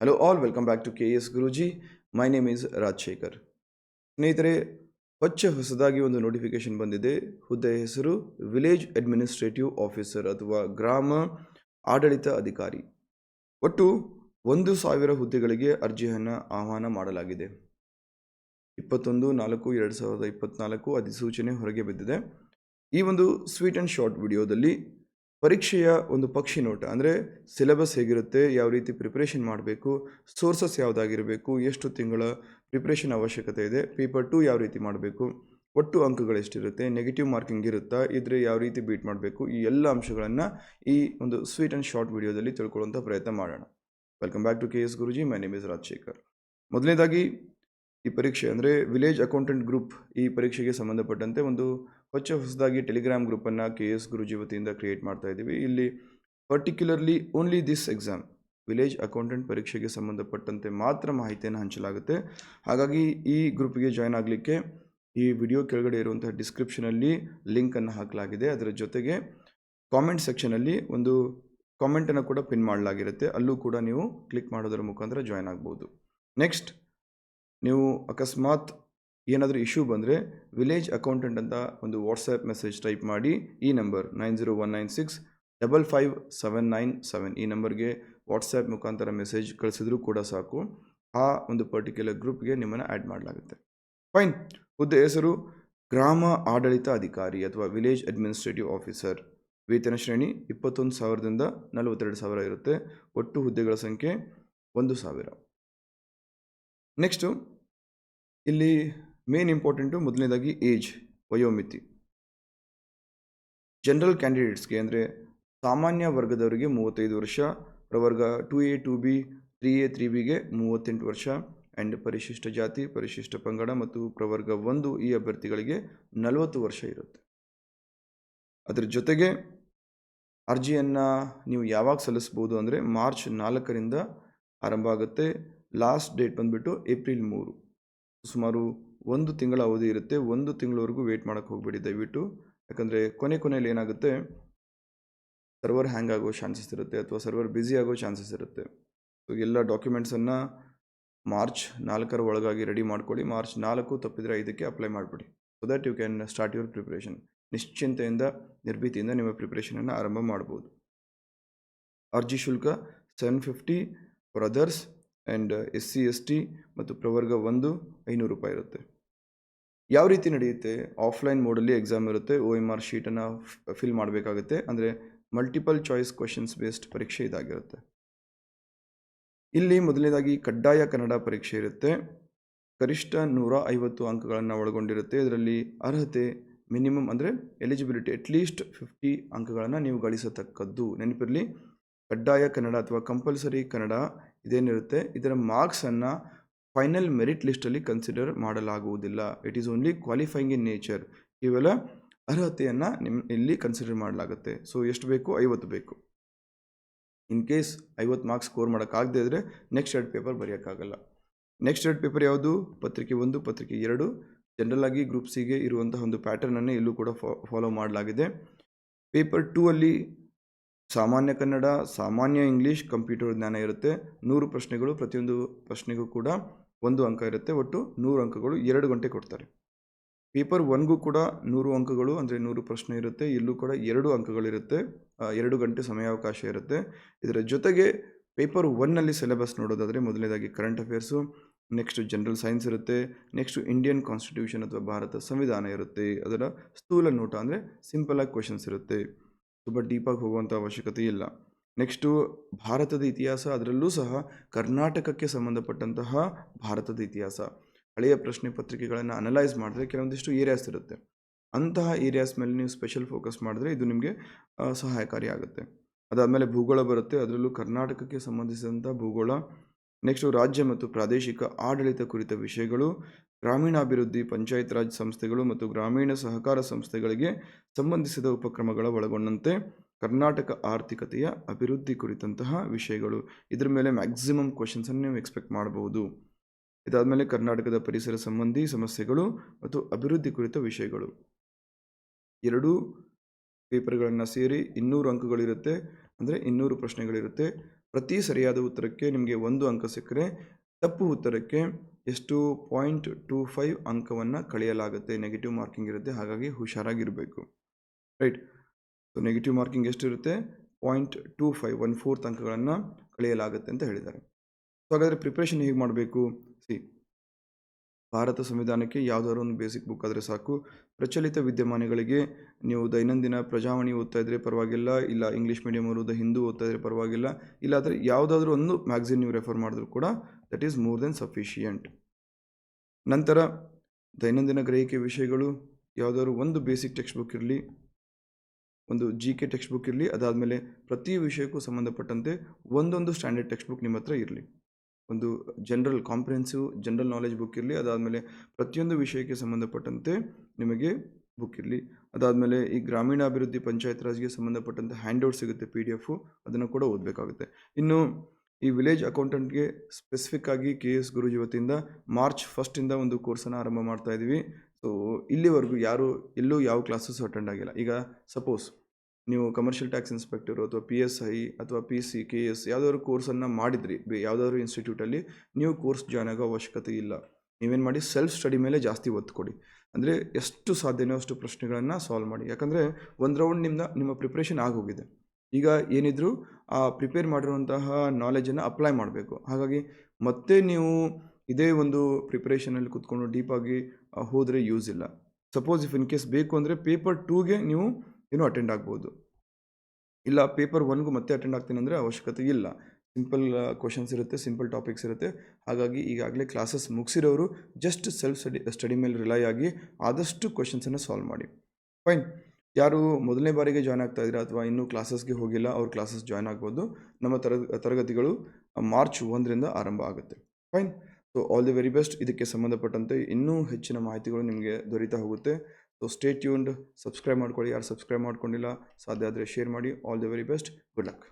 Hello all welcome back to K S Guruji my name is Rajashekhar ಸ್ನೇಹಿತರೆ, ಹೊಚ್ಚ ಹೊಸದಾಗಿ ಒಂದು ನೋಟಿಫಿಕೇಶನ್ ಬಂದಿದೆ. ಹುದ್ದೆ ಹೆಸರು ವಿಲೇಜ್ ಅಡ್ಮಿನಿಸ್ಟ್ರೇಟಿವ್ ಆಫೀಸರ್ ಅಥವಾ ಗ್ರಾಮ ಆಡಳಿತ ಅಧಿಕಾರಿ. ಒಟ್ಟು ಒಂದು ಸಾವಿರ ಹುದ್ದೆಗಳಿಗೆ ಅರ್ಜಿಯನ್ನು ಆಹ್ವಾನ ಮಾಡಲಾಗಿದೆ. ಇಪ್ಪತ್ತೊಂದು, ನಾಲ್ಕು, ಎರಡು ಸಾವಿರದ ಇಪ್ಪತ್ತ್ನಾಲ್ಕು ಅಧಿಸೂಚನೆ ಹೊರಗೆ ಬಿದ್ದಿದೆ. ಈ ಒಂದು ಸ್ವೀಟ್ ಆ್ಯಂಡ್ ಶಾರ್ಟ್ ವಿಡಿಯೋದಲ್ಲಿ ಪರೀಕ್ಷೆಯ ಒಂದು ಪಕ್ಷಿ ನೋಟ. ಅಂದರೆ ಸಿಲೆಬಸ್ ಹೇಗಿರುತ್ತೆ, ಯಾವ ರೀತಿ ಪ್ರಿಪ್ರೇಷನ್ ಮಾಡಬೇಕು ಸೋರ್ಸಸ್ ಯಾವುದಾಗಿರಬೇಕು, ಎಷ್ಟು ತಿಂಗಳ ಪ್ರಿಪ್ರೇಷನ್ ಅವಶ್ಯಕತೆ ಇದೆ ಪೇಪರ್ ಟು ಯಾವ ರೀತಿ ಮಾಡಬೇಕು, ಒಟ್ಟು ಅಂಕಗಳು ಎಷ್ಟಿರುತ್ತೆ ನೆಗೆಟಿವ್ ಮಾರ್ಕಿಂಗ್ ಇರುತ್ತಾ, ಇದ್ರೆ ಯಾವ ರೀತಿ ಬೀಟ್ ಮಾಡಬೇಕು, ಈ ಎಲ್ಲ ಅಂಶಗಳನ್ನು ಈ ಒಂದು ಸ್ವೀಟ್ ಆ್ಯಂಡ್ ಶಾರ್ಟ್ ವಿಡಿಯೋದಲ್ಲಿ ತಿಳ್ಕೊಳ್ಳುವಂಥ ಪ್ರಯತ್ನ ಮಾಡೋಣ. Welcome back to K S Guruji my name is Rajashekar ಮೊದಲನೇದಾಗಿ ಈ ಪರೀಕ್ಷೆ, ಅಂದರೆ ವಿಲೇಜ್ ಅಕೌಂಟೆಂಟ್ ಗ್ರೂಪ್ ಈ ಪರೀಕ್ಷೆಗೆ ಸಂಬಂಧಪಟ್ಟಂತೆ ಒಂದು ಹೊಚ್ಚ ಹೊಸದಾಗಿ ಟೆಲಿಗ್ರಾಮ್ ಗ್ರೂಪನ್ನು ಕೆ ಎಸ್ ಗುರುಜಿ ವತಿಯಿಂದ ಕ್ರಿಯೇಟ್ ಮಾಡ್ತಾ ಇದ್ದೀವಿ. ಇಲ್ಲಿ particularly only this exam village accountant ಪರೀಕ್ಷೆಗೆ ಸಂಬಂಧಪಟ್ಟಂತೆ ಮಾತ್ರ ಮಾಹಿತಿಯನ್ನು ಹಂಚಲಾಗುತ್ತೆ. ಹಾಗಾಗಿ ಈ ಗ್ರೂಪಿಗೆ ಜಾಯ್ನ್ ಆಗಲಿಕ್ಕೆ ಈ ವಿಡಿಯೋ ಕೆಳಗಡೆ ಇರುವಂತಹ ಡಿಸ್ಕ್ರಿಪ್ಷನಲ್ಲಿ ಲಿಂಕನ್ನು ಹಾಕಲಾಗಿದೆ. ಅದರ ಜೊತೆಗೆ ಕಾಮೆಂಟ್ ಸೆಕ್ಷನಲ್ಲಿ ಒಂದು ಕಾಮೆಂಟನ್ನು ಕೂಡ ಪಿನ್ ಮಾಡಲಾಗಿರುತ್ತೆ. ಅಲ್ಲೂ ಕೂಡ ನೀವು ಕ್ಲಿಕ್ ಮಾಡೋದರ ಮುಖಾಂತರ ಜಾಯ್ನ್ ಆಗ್ಬೋದು. ನೆಕ್ಸ್ಟ್ ನೀವು ಅಕಸ್ಮಾತ್ ಏನಾದರೂ ಇಶ್ಯೂ ಬಂದರೆ ವಿಲೇಜ್ ಅಕೌಂಟೆಂಟ್ ಅಂತ ಒಂದು ವಾಟ್ಸಪ್ ಮೆಸೇಜ್ ಟೈಪ್ ಮಾಡಿ ಈ number nine zero one nine six double five seven nine seven ಈ ನಂಬರ್ಗೆ ವಾಟ್ಸಪ್ ಮುಖಾಂತರ ಮೆಸೇಜ್ ಕಳಿಸಿದ್ರೂ ಕೂಡ ಸಾಕು. ಆ ಒಂದು ಪರ್ಟಿಕ್ಯುಲರ್ ಗ್ರೂಪ್ಗೆ ನಿಮ್ಮನ್ನು ಆ್ಯಡ್ ಮಾಡಲಾಗುತ್ತೆ. ಫೈನ್ ಹುದ್ದೆ ಹೆಸರು ಗ್ರಾಮ ಆಡಳಿತ ಅಧಿಕಾರಿ ಅಥವಾ ವಿಲೇಜ್ ಅಡ್ಮಿನಿಸ್ಟ್ರೇಟಿವ್ ಆಫೀಸರ್ ವೇತನ ಶ್ರೇಣಿ ಇಪ್ಪತ್ತೊಂದು ಸಾವಿರದಿಂದ ನಲವತ್ತೆರಡು ಸಾವಿರ ಇರುತ್ತೆ. ಒಟ್ಟು ಹುದ್ದೆಗಳ ಸಂಖ್ಯೆ ಒಂದು ಸಾವಿರ. ನೆಕ್ಸ್ಟು ಇಲ್ಲಿ ಮೇನ್ ಇಂಪಾರ್ಟೆಂಟು ಮೊದಲನೇದಾಗಿ ಏಜ್ ವಯೋಮಿತಿ. ಜನರಲ್ ಕ್ಯಾಂಡಿಡೇಟ್ಸ್ಗೆ ಅಂದರೆ ಸಾಮಾನ್ಯ ವರ್ಗದವರಿಗೆ ಮೂವತ್ತೈದು ವರ್ಷ, ಪ್ರವರ್ಗ two A two B three A three ಬಿಗೆ ಮೂವತ್ತೆಂಟು ವರ್ಷ ಆ್ಯಂಡ್ ಪರಿಶಿಷ್ಟ ಜಾತಿ, ಪರಿಶಿಷ್ಟ ಪಂಗಡ ಮತ್ತು ಪ್ರವರ್ಗ ಒಂದು ಈ ಅಭ್ಯರ್ಥಿಗಳಿಗೆ ನಲವತ್ತು ವರ್ಷ ಇರುತ್ತೆ. ಅದರ ಜೊತೆಗೆ ಅರ್ಜಿಯನ್ನು ನೀವು ಯಾವಾಗ ಸಲ್ಲಿಸ್ಬೋದು ಅಂದರೆ ಮಾರ್ಚ್ ನಾಲ್ಕರಿಂದ ಆರಂಭ ಆಗುತ್ತೆ ಲಾಸ್ಟ್ ಡೇಟ್ ಬಂದುಬಿಟ್ಟು ಏಪ್ರಿಲ್ ಮೂರು. ಸುಮಾರು ಒಂದು ತಿಂಗಳ ಅವಧಿ ಇರುತ್ತೆ. ಒಂದು ತಿಂಗಳವರೆಗೂ ವೇಟ್ ಮಾಡೋಕ್ಕೆ ಹೋಗಬೇಡಿ. ದಯವಿಟ್ಟು. ಯಾಕಂದರೆ ಕೊನೆ ಕೊನೆಯಲ್ಲಿ ಏನಾಗುತ್ತೆ? ಸರ್ವರ್ ಹ್ಯಾಂಗ್ ಆಗೋ ಚಾನ್ಸಸ್ ಇರುತ್ತೆ ಅಥವಾ ಸರ್ವರ್ ಬ್ಯುಸಿ ಆಗೋ ಚಾನ್ಸಸ್ ಇರುತ್ತೆ. ಸೊ ಎಲ್ಲ ಡಾಕ್ಯುಮೆಂಟ್ಸನ್ನು ಮಾರ್ಚ್ ನಾಲ್ಕರ ಒಳಗಾಗಿ ರೆಡಿ ಮಾಡ್ಕೊಳ್ಳಿ. ಮಾರ್ಚ್ ನಾಲ್ಕು ತಪ್ಪಿದರೆ ಐದಕ್ಕೆ ಅಪ್ಲೈ ಮಾಡಿಬಿಡಿ. So that you can start your preparation ನಿಶ್ಚಿಂತೆಯಿಂದ, ನಿರ್ಭೀತಿಯಿಂದ ನಿಮ್ಮ ಪ್ರಿಪ್ರೇಷನನ್ನು ಆರಂಭ ಮಾಡ್ಬೋದು. ಅರ್ಜಿ ಶುಲ್ಕ seven fifty for others and S C S T ಮತ್ತು ಪ್ರವರ್ಗ ಒಂದು ಐನೂರು ರೂಪಾಯಿ ಇರುತ್ತೆ. ಯಾವ ರೀತಿ ನಡೆಯುತ್ತೆ? ಆಫ್ಲೈನ್ ಮೋಡಲ್ಲಿ ಎಕ್ಸಾಮ್ ಇರುತ್ತೆ ಓ ಎಂ ಆರ್ ಶೀಟನ್ನು ಫಿಲ್ ಮಾಡಬೇಕಾಗುತ್ತೆ. ಅಂದರೆ ಮಲ್ಟಿಪಲ್ ಚಾಯ್ಸ್ ಕ್ವೆಶನ್ಸ್ ಬೇಸ್ಡ್ ಪರೀಕ್ಷೆ ಇದಾಗಿರುತ್ತೆ. ಇಲ್ಲಿ ಮೊದಲನೇದಾಗಿ ಕಡ್ಡಾಯ ಕನ್ನಡ ಪರೀಕ್ಷೆ ಇರುತ್ತೆ. ಗರಿಷ್ಠ ನೂರ ಐವತ್ತು ಅಂಕಗಳನ್ನು ಒಳಗೊಂಡಿರುತ್ತೆ. ಇದರಲ್ಲಿ ಅರ್ಹತೆ ಮಿನಿಮಮ್ ಅಂದರೆ ಎಲಿಜಿಬಿಲಿಟಿ ಅಟ್ಲೀಸ್ಟ್ ಫಿಫ್ಟಿ ಅಂಕಗಳನ್ನು ನೀವು ಗಳಿಸತಕ್ಕದ್ದು. ನೆನಪಿರಲಿ, ಕಡ್ಡಾಯ ಕನ್ನಡ ಅಥವಾ ಕಂಪಲ್ಸರಿ ಕನ್ನಡ ಇದೇನಿರುತ್ತೆ. ಇದರ ಮಾರ್ಕ್ಸನ್ನು ಫೈನಲ್ ಮೆರಿಟ್ ಲಿಸ್ಟಲ್ಲಿ ಕನ್ಸಿಡರ್ ಮಾಡಲಾಗುವುದಿಲ್ಲ. It is only qualifying in nature ಇವೆಲ್ಲ ಅರ್ಹತೆಯನ್ನು ನಿಮ್ಮ ಇಲ್ಲಿ ಕನ್ಸಿಡರ್ ಮಾಡಲಾಗುತ್ತೆ. ಸೊ ಎಷ್ಟು ಬೇಕು? ಐವತ್ತು ಬೇಕು. ಇನ್ ಕೇಸ್ ಐವತ್ತು ಮಾರ್ಕ್ಸ್ ಸ್ಕೋರ್ ಮಾಡೋಕ್ಕಾಗದೇ ಇದ್ದರೆ ನೆಕ್ಸ್ಟ್ ಎರಡು ಪೇಪರ್ ಬರೆಯೋಕ್ಕಾಗಲ್ಲ. ನೆಕ್ಸ್ಟ್ ಎರಡು ಪೇಪರ್ ಯಾವುದು? ಪತ್ರಿಕೆ ಒಂದು, ಪತ್ರಿಕೆ ಎರಡು. ಜನರಲ್ ಆಗಿ ಗ್ರೂಪ್ ಸಿಗೆ ಇರುವಂತಹ ಒಂದು ಪ್ಯಾಟರ್ನನ್ನೇ ಇಲ್ಲೂ ಕೂಡ ಫಾಲೋ ಮಾಡಲಾಗಿದೆ. ಪೇಪರ್ ಟೂ ಅಲ್ಲಿ ಸಾಮಾನ್ಯ ಕನ್ನಡ, ಸಾಮಾನ್ಯ ಇಂಗ್ಲೀಷ್ ಕಂಪ್ಯೂಟರ್ ಜ್ಞಾನ ಇರುತ್ತೆ. ನೂರು ಪ್ರಶ್ನೆಗಳು, ಪ್ರತಿಯೊಂದು ಪ್ರಶ್ನೆಗೂ ಕೂಡ ಒಂದು ಅಂಕ ಇರುತ್ತೆ, ಒಟ್ಟು ನೂರು ಅಂಕಗಳು ಎರಡು ಗಂಟೆ ಕೊಡ್ತಾರೆ. ಪೇಪರ್ ಒನ್ಗೂ ಕೂಡ ನೂರು ಅಂಕಗಳು, ಅಂದರೆ ನೂರು ಪ್ರಶ್ನೆ ಇರುತ್ತೆ, ಇಲ್ಲೂ ಕೂಡ ಎರಡು ಅಂಕಗಳಿರುತ್ತೆ ಎರಡು ಗಂಟೆ ಸಮಯಾವಕಾಶ ಇರುತ್ತೆ. ಇದರ ಜೊತೆಗೆ ಪೇಪರ್ ಒನ್ನಲ್ಲಿ ಸಿಲೆಬಸ್ ನೋಡೋದಾದರೆ ಮೊದಲನೇದಾಗಿ current affairs, next general science ಇರುತ್ತೆ, ನೆಕ್ಸ್ಟ್ ಇಂಡಿಯನ್ ಕಾನ್ಸ್ಟಿಟ್ಯೂಷನ್ ಅಥವಾ ಭಾರತ ಸಂವಿಧಾನ ಇರುತ್ತೆ, ಅದರ ಸ್ಥೂಲ ನೋಟ ಅಂದರೆ ಸಿಂಪಲಾಗಿ ಕ್ವಶನ್ಸ್ ಇರುತ್ತೆ. ತುಂಬ ಡೀಪಾಗಿ ಹೋಗುವಂಥ ಅವಶ್ಯಕತೆ ಇಲ್ಲ. ನೆಕ್ಸ್ಟು ಭಾರತದ ಇತಿಹಾಸ, ಅದರಲ್ಲೂ ಸಹ ಕರ್ನಾಟಕಕ್ಕೆ ಸಂಬಂಧಪಟ್ಟಂತಹ ಭಾರತದ ಇತಿಹಾಸ. ಹಳೆಯ ಪ್ರಶ್ನೆ ಪತ್ರಿಕೆಗಳನ್ನು ಅನಲೈಸ್ ಮಾಡಿದ್ರೆ ಕೆಲವೊಂದಿಷ್ಟು ಏರಿಯಾಸ್ ಇರುತ್ತೆ. ಅಂತಹ ಏರಿಯಾಸ್ ಮೇಲೆ ನೀವು ಸ್ಪೆಷಲ್ ಫೋಕಸ್ ಮಾಡಿದ್ರೆ ಇದು ನಿಮಗೆ ಸಹಾಯಕಾರಿ ಆಗುತ್ತೆ ಅದಾದಮೇಲೆ ಭೂಗೋಳ ಬರುತ್ತೆ, ಅದರಲ್ಲೂ ಕರ್ನಾಟಕಕ್ಕೆ ಸಂಬಂಧಿಸಿದಂಥ ಭೂಗೋಳ. ನೆಕ್ಸ್ಟು ರಾಜ್ಯ ಮತ್ತು ಪ್ರಾದೇಶಿಕ ಆಡಳಿತ ಕುರಿತ ವಿಷಯಗಳು, ಗ್ರಾಮೀಣಾಭಿವೃದ್ಧಿ, ಪಂಚಾಯತ್ ರಾಜ್ ಸಂಸ್ಥೆಗಳು ಮತ್ತು ಗ್ರಾಮೀಣ ಸಹಕಾರ ಸಂಸ್ಥೆಗಳಿಗೆ ಸಂಬಂಧಿಸಿದ ಉಪಕ್ರಮಗಳ ಒಳಗೊಂಡಂತೆ ಕರ್ನಾಟಕ ಆರ್ಥಿಕತೆಯ ಅಭಿವೃದ್ಧಿ ಕುರಿತಂತಹ ವಿಷಯಗಳು. ಇದರ ಮೇಲೆ ಮ್ಯಾಕ್ಸಿಮಮ್ ಕ್ವಶನ್ಸನ್ನು ನೀವು ಎಕ್ಸ್ಪೆಕ್ಟ್ ಮಾಡಬಹುದು ಇದಾದಮೇಲೆ ಕರ್ನಾಟಕದ ಪರಿಸರ ಸಂಬಂಧಿ ಸಮಸ್ಯೆಗಳು ಮತ್ತು ಅಭಿವೃದ್ಧಿ ಕುರಿತ ವಿಷಯಗಳು. ಎರಡೂ ಪೇಪರ್ಗಳನ್ನು ಸೇರಿ ಇನ್ನೂರು ಅಂಕಗಳಿರುತ್ತೆ. ಅಂದರೆ ಇನ್ನೂರು ಪ್ರಶ್ನೆಗಳಿರುತ್ತೆ. ಪ್ರತಿ ಸರಿಯಾದ ಉತ್ತರಕ್ಕೆ ನಿಮಗೆ ಒಂದು ಅಂಕ ಸಿಕ್ಕರೆ ತಪ್ಪು ಉತ್ತರಕ್ಕೆ ಎಷ್ಟು ಪಾಯಿಂಟ್ ಟೂ ಫೈವ್ ಅಂಕವನ್ನು ಕಳೆಯಲಾಗುತ್ತೆ. ನೆಗೆಟಿವ್ ಮಾರ್ಕಿಂಗ್ ಇರುತ್ತೆ. ಹಾಗಾಗಿ ಹುಷಾರಾಗಿರಬೇಕು. ರೈಟ್ ಸೊ ನೆಗೆಟಿವ್ ಮಾರ್ಕಿಂಗ್ ಎಷ್ಟಿರುತ್ತೆ? Point two five one fourth ಅಂಕಗಳನ್ನು ಕಳೆಯಲಾಗುತ್ತೆ ಅಂತ ಹೇಳಿದ್ದಾರೆ. ಸೊ ಹಾಗಾದರೆ ಪ್ರಿಪ್ರೇಷನ್ ಹೇಗೆ ಮಾಡಬೇಕು? ಸಿ. ಭಾರತ ಸಂವಿಧಾನಕ್ಕೆ ಯಾವುದಾದ್ರು ಒಂದು ಬೇಸಿಕ್ ಬುಕ್ ಆದರೆ ಸಾಕು. ಪ್ರಚಲಿತ ವಿದ್ಯಮಾನಗಳಿಗೆ ನೀವು ದೈನಂದಿನ ಪ್ರಜಾವಾಣಿ ಓದ್ತಾ ಇದ್ರೆ ಪರವಾಗಿಲ್ಲ, ಇಲ್ಲ ಇಂಗ್ಲೀಷ್ ಮೀಡಿಯಮ್ ಓದೋದು ಹಿಂದೂ ಓದ್ತಾ ಇದ್ರೆ ಪರವಾಗಿಲ್ಲ ಇಲ್ಲಾದರೆ ಯಾವುದಾದ್ರೂ ಒಂದು ಮ್ಯಾಗ್ಝಿನ್ ನೀವು ರೆಫರ್ ಮಾಡಿದ್ರು ಕೂಡ that is more than sufficient ನಂತರ ದೈನಂದಿನ ಗ್ರಹಿಕೆ ವಿಷಯಗಳು, ಯಾವುದಾದ್ರು ಒಂದು ಬೇಸಿಕ್ ಟೆಕ್ಸ್ಟ್ ಬುಕ್ ಇರಲಿ ಒಂದು ಜಿ ಕೆ ಟೆಕ್ಸ್ಟ್ ಬುಕ್ ಇರಲಿ, ಅದಾದಮೇಲೆ ಪ್ರತಿ ವಿಷಯಕ್ಕೂ ಸಂಬಂಧಪಟ್ಟಂತೆ ಒಂದೊಂದು ಸ್ಟ್ಯಾಂಡರ್ಡ್ ಟೆಕ್ಸ್ಟ್ ಬುಕ್ ನಿಮ್ಮ ಹತ್ರ ಇರಲಿ. ಒಂದು general comprehensive general knowledge book ಇರಲಿ, ಅದಾದಮೇಲೆ ಪ್ರತಿಯೊಂದು ವಿಷಯಕ್ಕೆ ಸಂಬಂಧಪಟ್ಟಂತೆ ನಿಮಗೆ ಬುಕ್ ಇರಲಿ. ಅದಾದಮೇಲೆ ಈ ಗ್ರಾಮೀಣಾಭಿವೃದ್ಧಿ ಪಂಚಾಯತ್ ರಾಜ್ಗೆ ಸಂಬಂಧಪಟ್ಟಂತೆ ಹ್ಯಾಂಡ್ಔಟ್ ಸಿಗುತ್ತೆ ಪಿ ಡಿ ಎಫು ಅದನ್ನು ಕೂಡ ಓದಬೇಕಾಗುತ್ತೆ. ಇನ್ನು ಈ ವಿಲೇಜ್ ಅಕೌಂಟೆಂಟ್ಗೆ ಸ್ಪೆಸಿಫಿಕ್ ಆಗಿ ಕೆ ಎಸ್ ಗುರುಜಿ ವತಿಯಿಂದ ಮಾರ್ಚ್ ಫಸ್ಟಿಂದ ಒಂದು ಕೋರ್ಸನ್ನು ಆರಂಭ ಮಾಡ್ತಾ ಇದ್ದೀವಿ ಸೊ ಇಲ್ಲಿವರೆಗೂ ಯಾರು, ಎಲ್ಲೂ ಯಾವ ಕ್ಲಾಸಸ್ ಅಟೆಂಡ್ ಆಗಿಲ್ಲ. ಈಗ ಸಪೋಸ್ ನೀವು ಕಮರ್ಷಿಯಲ್ ಟ್ಯಾಕ್ಸ್ ಇನ್ಸ್ಪೆಕ್ಟರು ಅಥವಾ ಪಿ ಎಸ್ ಐ ಅಥವಾ ಪಿ ಸಿ ಕೆ ಎಸ್ ಯಾವುದಾದ್ರು ಕೋರ್ಸನ್ನು ಮಾಡಿದ್ರಿ. ಯಾವುದಾದ್ರು ಇನ್ಸ್ಟಿಟ್ಯೂಟಲ್ಲಿ ನೀವು ಕೋರ್ಸ್ ಜಾಯ್ನ್ ಆಗೋ ಅವಶ್ಯಕತೆ ಇಲ್ಲ. ನೀವೇನು ಮಾಡಿ ಸೆಲ್ಫ್ ಸ್ಟಡಿ ಮೇಲೆ ಜಾಸ್ತಿ ಒತ್ತು ಕೊಡಿ. ಅಂದರೆ ಎಷ್ಟು ಸಾಧ್ಯನೋ ಅಷ್ಟು ಪ್ರಶ್ನೆಗಳನ್ನು ಸಾಲ್ವ್ ಮಾಡಿ. ಯಾಕಂದರೆ ಒಂದು ರೌಂಡ್ ನಿಮ್ಮ ನಿಮ್ಮ ಪ್ರಿಪ್ರೇಷನ್ ಆಗೋಗಿದೆ. ಈಗ ಏನಿದ್ರು, ಆ ಪ್ರಿಪೇರ್ ಮಾಡಿರುವಂತಹ ನಾಲೆಜನ್ನು ಅಪ್ಲೈ ಮಾಡಬೇಕು. ಹಾಗಾಗಿ ಮತ್ತೆ ನೀವು ಇದೇ ಒಂದು ಪ್ರಿಪ್ರೇಷನಲ್ಲಿ ಕೂತ್ಕೊಂಡು ಡೀಪಾಗಿ ಹೋದರೆ ಯೂಸ್ ಇಲ್ಲ. ಸಪೋಸ್ ಇಫ್ ಇನ್ ಕೇಸ್ ಬೇಕು ಅಂದರೆ ಪೇಪರ್ ಟೂಗೆ ನೀವು ಏನೋ ಅಟೆಂಡ್ ಆಗ್ಬೋದು. ಇಲ್ಲ ಪೇಪರ್ ಒನ್ಗೂ ಮತ್ತೆ ಅಟೆಂಡ್ ಆಗ್ತೀನಿ ಅಂದರೆ ಅವಶ್ಯಕತೆ ಇಲ್ಲ. ಸಿಂಪಲ್ ಕ್ವಶನ್ಸ್ ಇರುತ್ತೆ ಸಿಂಪಲ್ ಟಾಪಿಕ್ಸ್ ಇರುತ್ತೆ. ಹಾಗಾಗಿ ಈಗಾಗಲೇ ಕ್ಲಾಸಸ್ ಮುಗಿಸಿರೋರು ಜಸ್ಟ್ ಸೆಲ್ಫ್ ಸ್ಟಡಿ ಸ್ಟಡಿ ಮೇಲೆ ರಿಲೈ ಆಗಿ ಆದಷ್ಟು ಕ್ವಶನ್ಸನ್ನು ಸಾಲ್ವ್ ಮಾಡಿ. ಫೈನ್ ಯಾರು ಮೊದಲನೇ ಬಾರಿಗೆ ಜಾಯ್ನ್ ಆಗ್ತಾ ಇದ್ದೀರಾ ಅಥವಾ ಇನ್ನೂ ಕ್ಲಾಸಸ್ಗೆ ಹೋಗಿಲ್ಲ, ಅವ್ರ ಕ್ಲಾಸಸ್ ಜಾಯ್ನ್ ಆಗ್ಬೋದು. ನಮ್ಮ ತರಗ, ತರಗತಿಗಳು ಮಾರ್ಚ್ ಒಂದರಿಂದ ಆರಂಭ ಆಗುತ್ತೆ. Fine so all the very best ಇದಕ್ಕೆ ಸಂಬಂಧಪಟ್ಟಂತೆ ಇನ್ನೂ ಹೆಚ್ಚಿನ ಮಾಹಿತಿಗಳು ನಿಮಗೆ ದೊರೀತಾ ಹೋಗುತ್ತೆ. ಸೊ ಸ್ಟೇ ಟ್ಯೂನ್ಡ್ ಸಬ್ಸ್ಕ್ರೈಬ್ ಮಾಡ್ಕೊಳ್ಳಿ. ಯಾರು ಸಬ್ಸ್ಕ್ರೈಬ್ ಮಾಡ್ಕೊಂಡಿಲ್ಲ, ಸಾಧ್ಯ ಆದರೆ ಶೇರ್ ಮಾಡಿ. All the very best good luck